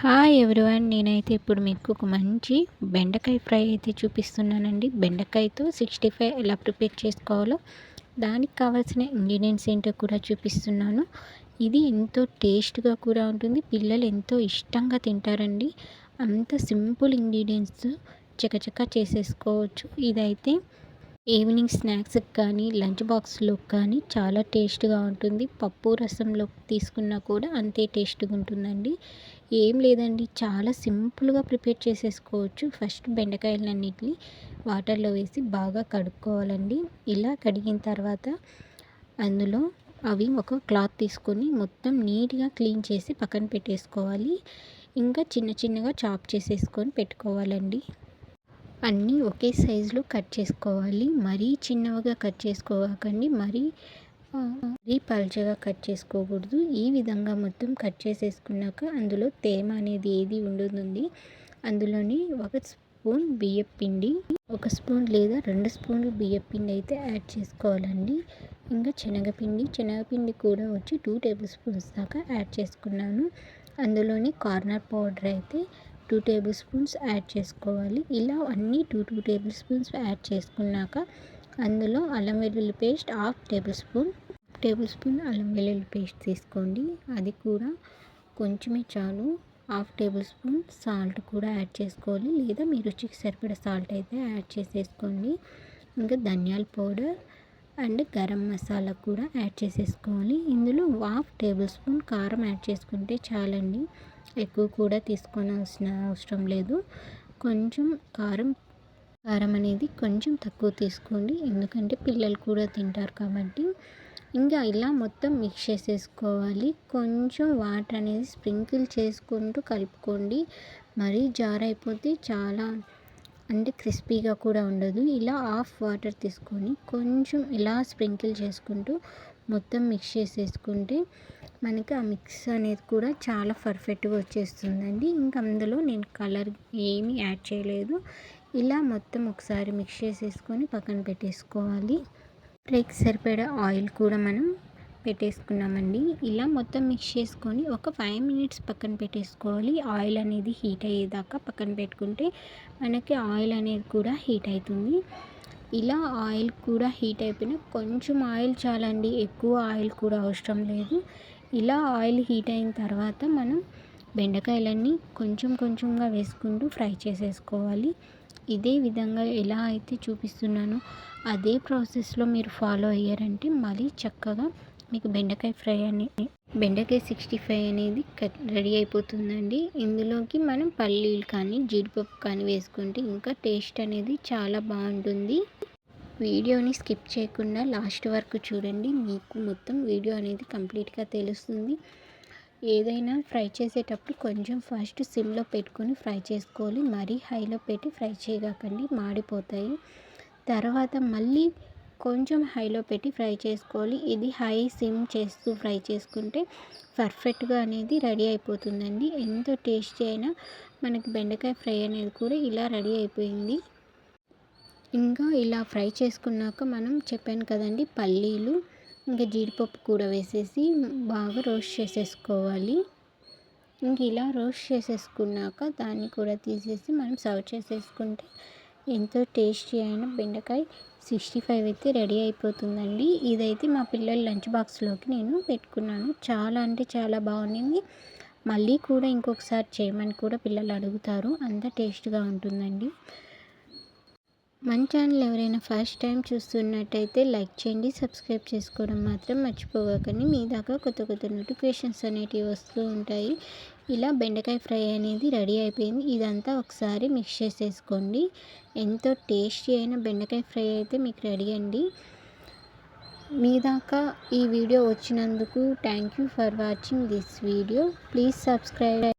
Hi everyone నేనైతే ఇప్పుడు మీకు ఒక మంచి బెండకాయ ఫ్రై అయితే చూపిస్తున్నానండి. బెండకాయతో సిక్స్టీ ఫైవ్ ఎలా ప్రిపేర్ చేసుకోవాలో దానికి కావాల్సిన ఇంగ్రీడియంట్స్ ఏంటో కూడా చూపిస్తున్నాను. ఇది ఎంతో టేస్ట్గా కూడా ఉంటుంది. పిల్లలు ఎంతో ఇష్టంగా తింటారండి. అంత సింపుల్ ఇంగ్రీడియంట్స్ చకచకా చేసేసుకోవచ్చు. ఇదైతే ఈవినింగ్ స్నాక్స్కి కానీ లంచ్ బాక్స్లో కానీ చాలా టేస్ట్గా ఉంటుంది. పప్పు రసంలో తీసుకున్నా కూడా అంతే టేస్ట్గా ఉంటుందండి. ఏం లేదండి. చాలా సింపుల్గా ప్రిపేర్ చేసేసుకోవచ్చు. ఫస్ట్ బెండకాయలన్నిటిని వాటర్లో వేసి బాగా కడుక్కోవాలండి. ఇలా కడిగిన తర్వాత అందులో అవి ఒక క్లాత్ తీసుకొని మొత్తం నీట్గా క్లీన్ చేసి పక్కన పెట్టేసుకోవాలి. ఇంకా చిన్న చిన్నగా చాప్ చేసేసుకొని పెట్టుకోవాలండి. అన్నీ ఒకే సైజులో కట్ చేసుకోవాలి. మరీ చిన్నవిగా కట్ చేసుకోకండి మరీ మరీ పల్చగా కట్ చేసుకోకూడదు. ఈ విధంగా మొత్తం కట్ చేసేసుకున్నాక అందులో తేమ అనేది ఏది ఉండదుంది అందులోని ఒక స్పూన్ బియ్యం పిండి ఒక స్పూన్ లేదా రెండు స్పూన్లు బియ్యం పిండి అయితే యాడ్ చేసుకోవాలండి. ఇంకా శనగపిండి శనగపిండి కూడా వచ్చి టూ టేబుల్ స్పూన్స్ దాకా యాడ్ చేసుకున్నాను. అందులోని కార్నర్ పౌడర్ అయితే టూ టేబుల్ స్పూన్స్ యాడ్ చేసుకోవాలి. ఇలా అన్నీ two two tablespoons add చేసుకున్నాక అందులో అల్లం వెల్లుల్లి paste half tablespoon tablespoon అల్లం వెల్లుల్లి పేస్ట్ తీసుకోండి. అది కూడా కొంచెమే చాలు. హాఫ్ టేబుల్ స్పూన్ సాల్ట్ కూడా యాడ్ చేసుకోవాలి. లేదా మీ రుచికి సరిపడ సాల్ట్ అయితే యాడ్ చేసేసుకోండి. ఇంకా ధనియాల పౌడర్ అండ్ గరం మసాలా కూడా యాడ్ చేసేసుకోవాలి. ఇందులో హాఫ్ టేబుల్ స్పూన్ కారం యాడ్ చేసుకుంటే చాలండి. ఎక్కువ కూడా తీసుకోవాల్సిన అవసరం లేదు. కొంచెం కారం కారం అనేది కొంచెం తక్కువ తీసుకోండి. ఎందుకంటే పిల్లలు కూడా తింటారు కాబట్టి. ఇంకా ఇలా మొత్తం మిక్స్ చేసేసుకోవాలి. కొంచెం వాటర్ అనేది స్ప్రింకిల్ చేసుకుంటూ కలుపుకోండి. మరీ జార్ అయిపోతే చాలా అంటే క్రిస్పీగా కూడా ఉండదు. ఇలా హాఫ్ వాటర్ తీసుకొని కొంచెం ఇలా స్ప్రింకిల్ చేసుకుంటూ మొత్తం మిక్స్ చేసేసుకుంటే మనకి ఆ మిక్స్ అనేది కూడా చాలా పర్ఫెక్ట్గా వచ్చేస్తుందండి. ఇంకా అందులో నేను కలర్ ఏమీ యాడ్ చేయలేదు. ఇలా మొత్తం ఒకసారి మిక్స్ చేసేసుకొని పక్కన పెట్టేసుకోవాలి. ఫ్రైకి సరిపడా ఆయిల్ కూడా మనం పెట్టేసుకున్నామండి. ఇలా మొత్తం మిక్స్ చేసుకొని ఒక ఫైవ్ మినిట్స్ పక్కన పెట్టేసుకోవాలి. ఆయిల్ అనేది హీట్ అయ్యేదాకా పక్కన పెట్టుకుంటే మనకి ఆయిల్ అనేది కూడా హీట్ అవుతుంది ఇలా ఆయిల్ కూడా హీట్ అయిపోయిన కొంచెం ఆయిల్ చాలండి. ఎక్కువ ఆయిల్ కూడా అవసరం లేదు. ఇలా ఆయిల్ హీట్ అయిన తర్వాత మనం బెండకాయలన్నీ కొంచెం కొంచెంగా వేసుకుంటూ ఫ్రై చేసేసుకోవాలి. ఇదే విధంగా ఎలా అయితే చూపిస్తున్నానో అదే ప్రాసెస్లో మీరు ఫాలో అయ్యారంటే మళ్ళీ చక్కగా మీకు బెండకాయ ఫ్రై అనేది బెండకాయ సిక్స్టీ ఫైవ్ అనేది రెడీ అయిపోతుందండి. ఇందులోకి మనం పల్లీలు కానీ జీడిపప్పు కానీ వేసుకుంటే ఇంకా టేస్ట్ అనేది చాలా బాగుంటుంది. వీడియోని స్కిప్ చేయకుండా లాస్ట్ వరకు చూడండి. మీకు మొత్తం వీడియో అనేది కంప్లీట్గా తెలుస్తుంది. ఏదైనా ఫ్రై చేసేటప్పుడు కొంచెం ఫస్ట్ సిమ్లో పెట్టుకొని ఫ్రై చేసుకోవాలి. మరీ హైలో పెట్టి ఫ్రై చేయకండి మాడిపోతాయి. తర్వాత మళ్ళీ కొంచెం హైలో పెట్టి ఫ్రై చేసుకోవాలి. ఇది హై సిమ్ చేస్తూ ఫ్రై చేసుకుంటే పర్ఫెక్ట్గా అనేది రెడీ అయిపోతుందండి. ఎంతో టేస్టీ అయినా మనకి బెండకాయ ఫ్రై అనేది కూడా ఇలా రెడీ అయిపోయింది. ఇంకా ఇలా ఫ్రై చేసుకున్నాక మనం చెప్పాను కదండి పల్లీలు. ఇంకా జీడిపప్పు కూడా వేసేసి బాగా రోస్ట్ చేసేసుకోవాలి. ఇంక ఇలా రోస్ట్ చేసేసుకున్నాక దాన్ని కూడా తీసేసి మనం సర్వ్ చేసేసుకుంటే ఎంతో టేస్టీ అయిన బెండకాయ సిక్స్టీ ఫైవ్ అయితే రెడీ అయిపోతుందండి. ఇదైతే మా పిల్లల లంచ్ బాక్స్లోకి నేను పెట్టుకున్నాను. చాలా అంటే చాలా బాగుండింది. మళ్ళీ కూడా ఇంకొకసారి చేయమని కూడా పిల్లలు అడుగుతారు. అంత టేస్ట్గా ఉంటుందండి. మన ఛానల్ ఎవరైనా ఫస్ట్ టైం చూస్తున్నట్టయితే లైక్ చేయండి సబ్స్క్రైబ్ చేసుకోవడం మాత్రం మర్చిపోవకండి. మీ దాకా కొత్త కొత్త నోటిఫికేషన్స్ అనేటివి వస్తూ ఉంటాయి. ఇలా బెండకాయ ఫ్రై అనేది రెడీ అయిపోయింది. ఇదంతా ఒకసారి మిక్స్ చేసేసుకోండి. ఎంతో టేస్టీ అయిన బెండకాయ ఫ్రై అయితే మీకు రెడీ అండి. మీ దాకా ఈ వీడియో వచ్చినందుకు thank you for watching this video. Please subscribe